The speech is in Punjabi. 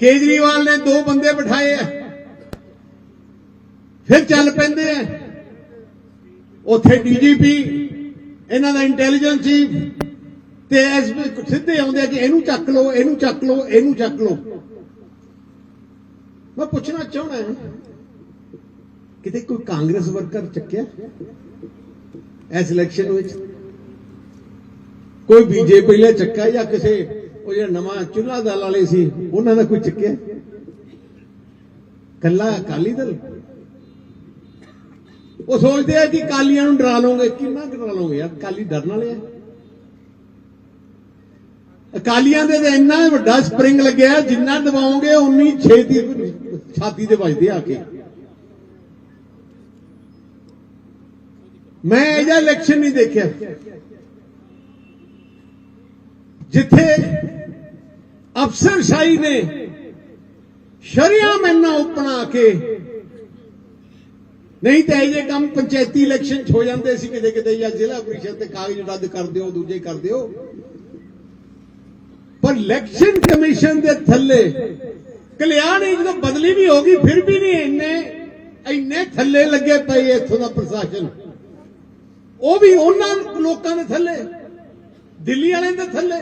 ਕੇਜਰੀਵਾਲ ਨੇ ਦੋ ਬੰਦੇ ਬਿਠਾਏ ਆ। ਫਿਰ ਚੱਲ ਪੈਂਦੇ ਆ। ਉੱਥੇ ਡੀਜੀਪੀ, ਇਹਨਾਂ ਦਾ ਇੰਟੈਲੀਜੈਂਸ ਚੀਫ ਤੇ ਐਸਪੀ ਸਿੱਧੇ ਆਉਂਦੇ ਆ ਕਿ ਇਹਨੂੰ ਚੱਕ ਲਓ, ਇਹਨੂੰ ਚੱਕ ਲਓ, ਇਹਨੂੰ ਚੱਕ ਲਓ। ਮੈਂ ਪੁੱਛਣਾ ਚਾਹਣਾ ਕਿਤੇ ਕੋਈ ਕਾਂਗਰਸ ਵਰਕਰ ਚੱਕਿਆ ਇਸ ਇਲੈਕਸ਼ਨ ਵਿੱਚ? ਕੋਈ ਬੀਜੇਪੀ ਲੈ ਚੱਕਾ ਜਾਂ ਕਿਸੇ ਉਹ ਜਿਹੜਾ ਨਵਾਂ ਚੁੱਲ੍ਹਾ ਦਲ ਵਾਲੇ ਸੀ, ਉਹਨਾਂ ਦਾ ਕੋਈ ਚੱਕਿਆ? ਕੱਲਾ ਅਕਾਲੀ ਦਲ? ਉਹ ਸੋਚਦੇ ਆ ਕਿ ਕਾਲੀਆਂ ਨੂੰ ਡਰਾ ਲਓਗੇ, ਕਿੰਨਾ ਡਰਾ ਲਓਗੇ ਯਾਰ ਕਾਲੀ ਡਰਨ ਵਾਲੇ ਆ। ਅਕਾਲੀਆਂ ਦੇ ਤੇ ਇੰਨਾ ਵੱਡਾ ਸਪਰਿੰਗ ਲੱਗਿਆ, ਜਿੰਨਾ ਦਬਾਓਗੇ, ਉਨੀ ਛੇਤੀ ਛਾਤੀ ਤੇ ਵੱਜਦੇ ਆ ਕੇ। ਮੈਂ ਇਹ ਜਿਹਾ ਇਲੈਕਸ਼ਨ ਨਹੀਂ ਦੇਖਿਆ। ਜਿੱਥੇ ਅਫਸਰਸ਼ਾਹੀ ਨੇ ਸ਼ਰੀਆਮ ਇੰਨਾ ਉਪਣਾ ਕੇ ਨਹੀਂ ਤਾਂ ਇਹ ਜੇ ਕੰਮ ਪੰਚਾਇਤੀ ਇਲੈਕਸ਼ਨ 'ਚ ਹੋ ਜਾਂਦੇ ਸੀ ਕਿਤੇ ਕਿਤੇ ਜਾਂ ਜ਼ਿਲ੍ਹਾ ਪ੍ਰੀਸ਼ਦ ਤੇ ਕਾਗਜ਼ ਰੱਦ ਕਰ ਦਿਓ ਦੂਜੇ ਕਰ ਦਿਓ ਪਰ ਇਲੈਕਸ਼ਨ ਕਮਿਸ਼ਨ ਦੇ ਥੱਲੇ ਕਲਿਆਣੀ ਜਦੋਂ ਬਦਲੀ ਵੀ ਹੋ ਗਈ ਫਿਰ ਵੀ ਨਹੀਂ ਇੰਨੇ ਇੰਨੇ ਥੱਲੇ ਲੱਗੇ ਪਏ ਇੱਥੋਂ ਦਾ ਪ੍ਰਸ਼ਾਸਨ ਉਹ ਵੀ ਉਹਨਾਂ ਲੋਕਾਂ ਦੇ ਥੱਲੇ ਦਿੱਲੀ ਵਾਲਿਆਂ ਦੇ ਥੱਲੇ।